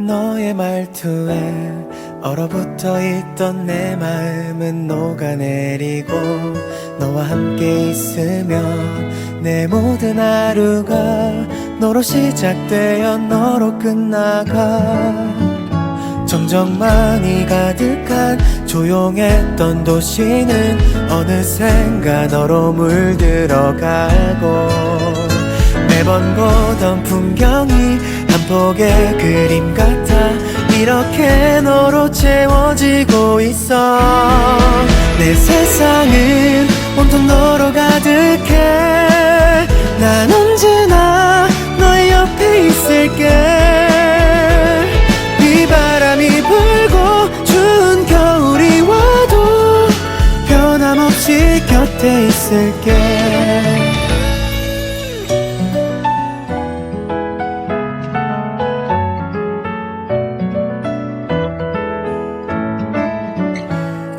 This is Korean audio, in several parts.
너의 말투에 얼어붙어 있던 내 마음은 녹아내리고 너와 함께 있으면 내 모든 하루가 너로 시작되어 너로 끝나가 정적만이 가득한 조용했던 도시는 어느샌가 너로 물들어가고 매번 보던 풍경이 한 폭의 그림 같아 이렇게 너로 채워지고 있어. 내 세상은 온통 너로 가득해. 난 언제나 너의 옆에 있을게. 비바람이 불고 추운 겨울이 와도 변함없이 곁에 있을게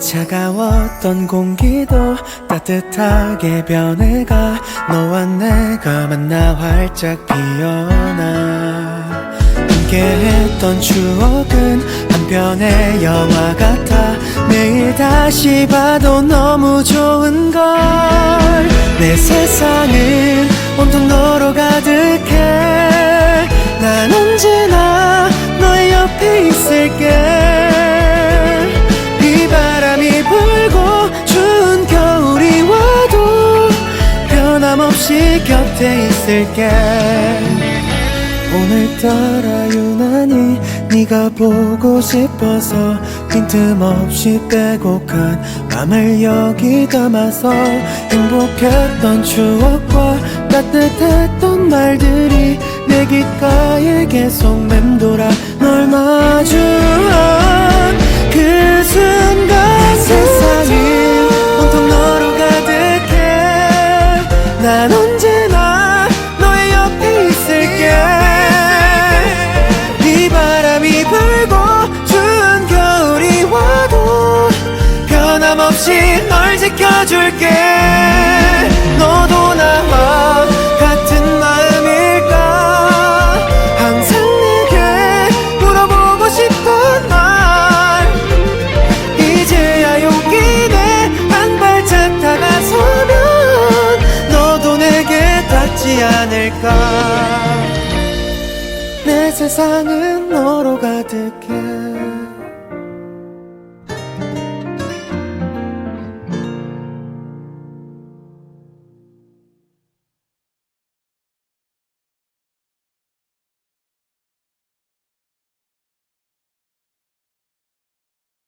차가웠던 공기도 따뜻하게 변해가 너와 내가 만나 활짝 피어나. 함께했던 추억은 한 편의 영화 같아. 매일 다시 봐도 너무 좋은 걸. 내 세상은 온통 너 변함없이 곁에 있을게. 오늘따라 유난히 네가 보고 싶어서 빈틈없이 빼곡한 맘을 여기 담아서 행복했던 추억과 따뜻했던 말들이 내 귓가에 계속 맴돌아 널 마주한 난 언제나 너의 옆에 있을게. 비바람이 불고 추운 겨울이 와도 변함없이 널 지켜줄게 닿지 않을까? 내 세상은 너로 가득